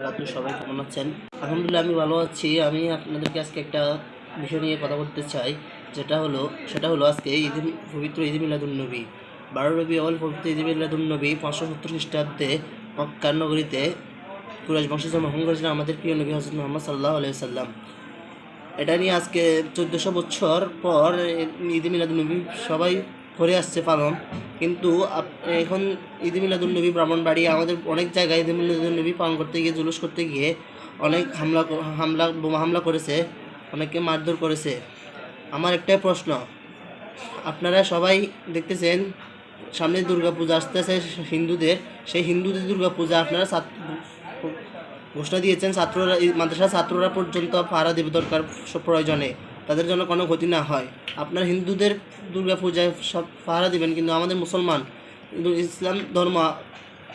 আপনি সবাই কেমন আছেন? আলহামদুলিল্লাহ, আমি ভালো আছি। আমি আপনাদেরকে আজকে একটা বিষয় নিয়ে কথা বলতে চাই। যেটা হলো, সেটা হলো আজকে ঈদ পবিত্র ঈদ মিলাদুন্নবী বারো রবি অল পবিত্র ঈদ মিলাদুন্নবী পাঁচশো সত্তর খ্রিস্টাব্দে মক্কার নগরীতে কুরাইশ বংশে জন্মগ্রহণ করেছিলেন আমাদের প্রিয় নবী হজরত মোহাম্মদ সাল্লাহ আলিয়া সাল্লাম এটা নিয়ে আজকে চোদ্দোশো বছর পর ঈদ মিলাদুন্নবী সবাই করে আসছে পালন। কিন্তু এখন ঈদ মিলাদুন্নবী ব্রাহ্মণবাড়ি, আমাদের অনেক জায়গায় ঈদ মিলাদুন্নবী পালন করতে গিয়ে, জুলুস করতে গিয়ে অনেক হামলা হামলা, বোমা হামলা করেছে, অনেককে মারধর করেছে। আমার একটাই প্রশ্ন, আপনারা সবাই দেখতেছেন, সামনে দুর্গা পূজা আসতেছে হিন্দুদের, সেই হিন্দুদের দুর্গা পূজা আপনারা ঘোষণা দিয়েছেন ছাত্ররা মাদ্রাসা ছাত্ররা পর্যন্ত পাহারা দেবে দরকার প্রয়োজনে। তাদের জন্য কোনো ক্ষতি না হয়। আপনার হিন্দুদের দুর্গা পূজায় সব পাহারা দিবেন, কিন্তু আমাদের মুসলমান ইসলাম ধর্ম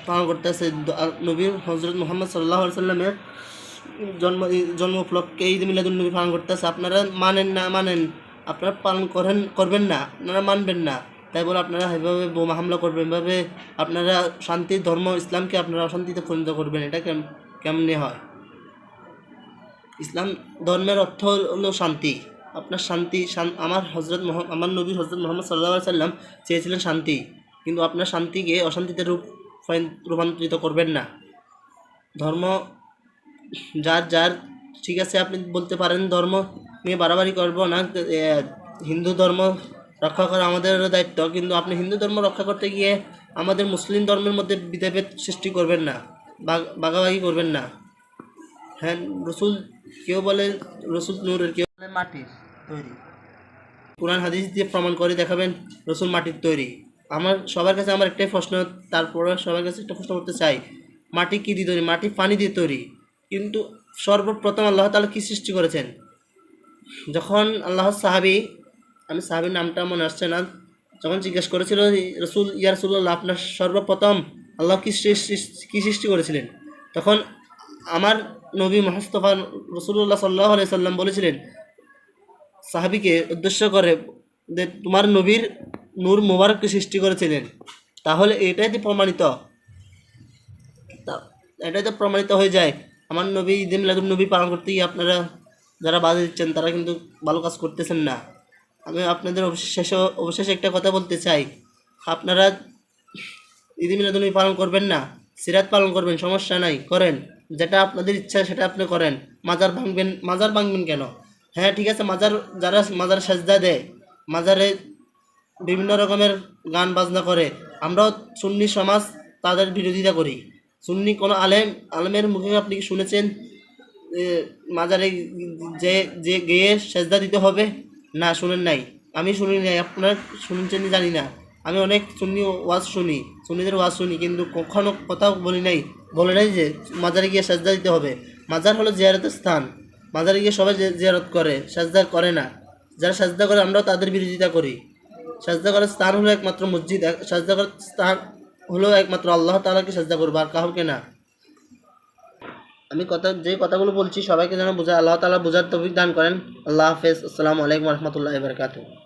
পালন করতেছে দ- আর নবীর হজরত মোহাম্মদ সাল্লাহ সাল্লামের জন্ম জন্ম উপলক্ষে ঈদ মিলাদুল নবী পালন করতেছে আপনারা মানেন না মানেন, আপনারা পালন করেন, করবেন না, আপনারা মানবেন না। তাই বলে আপনারা এভাবে বোমা হামলা করবেন, এভাবে আপনারা শান্তি, ধর্ম, ইসলামকে আপনারা অশান্তিতে পরিণত করবেন, এটা কেম, কেমনে হয়? ইসলাম ধর্মের অর্থ হলো শান্তি। আপনার শান্তি আমার হজরত আমার নবী হজরত মোহাম্মদ সাল্লাহ সাল্লাম চেয়েছিলেন শান্তি, কিন্তু আপনার শান্তিকে অশান্তিতে রূপ রূপান্তরিত করবেন না। ধর্ম, যার যার, ঠিক আছে, আপনি বলতে পারেন, ধর্ম নিয়ে বাড়াবাড়ি করব না হিন্দু ধর্ম রক্ষা করা আমাদের দায়িত্ব, কিন্তু আপনি হিন্দু ধর্ম রক্ষা করতে গিয়ে আমাদের মুসলিম ধর্মের মধ্যে বিধেভেদ সৃষ্টি করবেন না বাগ- বাগাবাগি করবেন না। হ্যাঁ রসুল কেউ বলে, রসুল নূরের কেউ মাটির তৈরি। কোরআন হাদিস দিয়ে প্রমাণ করে দেখাবেন রসুল মাটির তৈরি। আমার সবার কাছে আমার একটাই প্রশ্ন তারপরে সবার কাছে একটা প্রশ্ন করতে চাই, মাটি কী দিয়ে তৈরি? মাটি পানি দিয়ে তৈরি। কিন্তু সর্বপ্রথম আল্লাহ তাআলা কী সৃষ্টি করেছেন? যখন আল্লাহ সাহাবি, আমি সাহাবির নামটা মনে আসছে না, যখন জিজ্ঞেস করেছিল রসুল, ইয়া রসুল্লাহ আপনার সর্বপ্রথম আল্লাহ কী সৃষ্টি কী সৃষ্টি করেছিলেন? তখন আমার নবী মহাস্তফা রসুল্লাহ সাল্লাহ সাল্লাম বলেছিলেন সাহাবিকে উদ্দেশ্য করে যে তোমার নবীর নূর মুবারককে সৃষ্টি করেছিলেন। তাহলে এটাই তো প্রমাণিত। এটাই তো প্রমাণিত হয়ে যায়। আমার নবী ঈদ মিলাদুল নবী পালন করতে গিয়ে আপনারা যারা বাধা দিচ্ছেন, তারা কিন্তু ভালো কাজ করতেছেন না। আমি আপনাদের অবশেষে অবশেষে একটা কথা বলতে চাই। আপনারা ঈদ মিলাদুল পালন করবেন না, সিরাত পালন করবেন, সমস্যা নাই, করেন। যেটা আপনাদের ইচ্ছা সেটা আপনি করেন। মাজার ভাঙবেন মাজার ভাঙবেন কেন? হ্যাঁ ঠিক আছে, মাজার, যারা মাজার সাজদা দেয়, মাজারে বিভিন্ন রকমের গান বাজনা করে, আমরাও সুন্নি সমাজ তাদের বিরোধিতা করি। সুন্নি কোনো আলেম, আলেমের মুখে আপনি কি শুনেছেন মাজারে যে যে গেয়ে সেজদা দিতে হবে? না, শুনেন নাই। আমি শুনি নাই, আপনার শুনছেন জানি না। আমি অনেক সুন্নি ওয়াজ শুনি, সুন্নিদের ওয়াজ শুনি, কিন্তু কখনো কথা বলি নাই, বলে নাই যে মাজারে গিয়ে সেজদা দিতে হবে। মাজার হলো জিয়ারতের স্থান। মাজারে গিয়ে সবাই জিয়ারত করে, সাজদা করে না। যারা সাজদা করে, আমরাও তাদের বিরোধিতা করি। সাজদা করার স্থান হলো একমাত্র মসজিদ সাজদা করার স্থান হলো একমাত্র আল্লাহ তালাকে সাজদা করব, আর কাউকে না। আমি কথা যে কথাগুলো বলছি, সবাইকে যেন বোঝা আল্লাহ তালা বোঝার তফিক দান করেন। আল্লাহ হাফেজ। আসসালামু আলাইকুম রহমতুল্লাহ বারকাতুহ।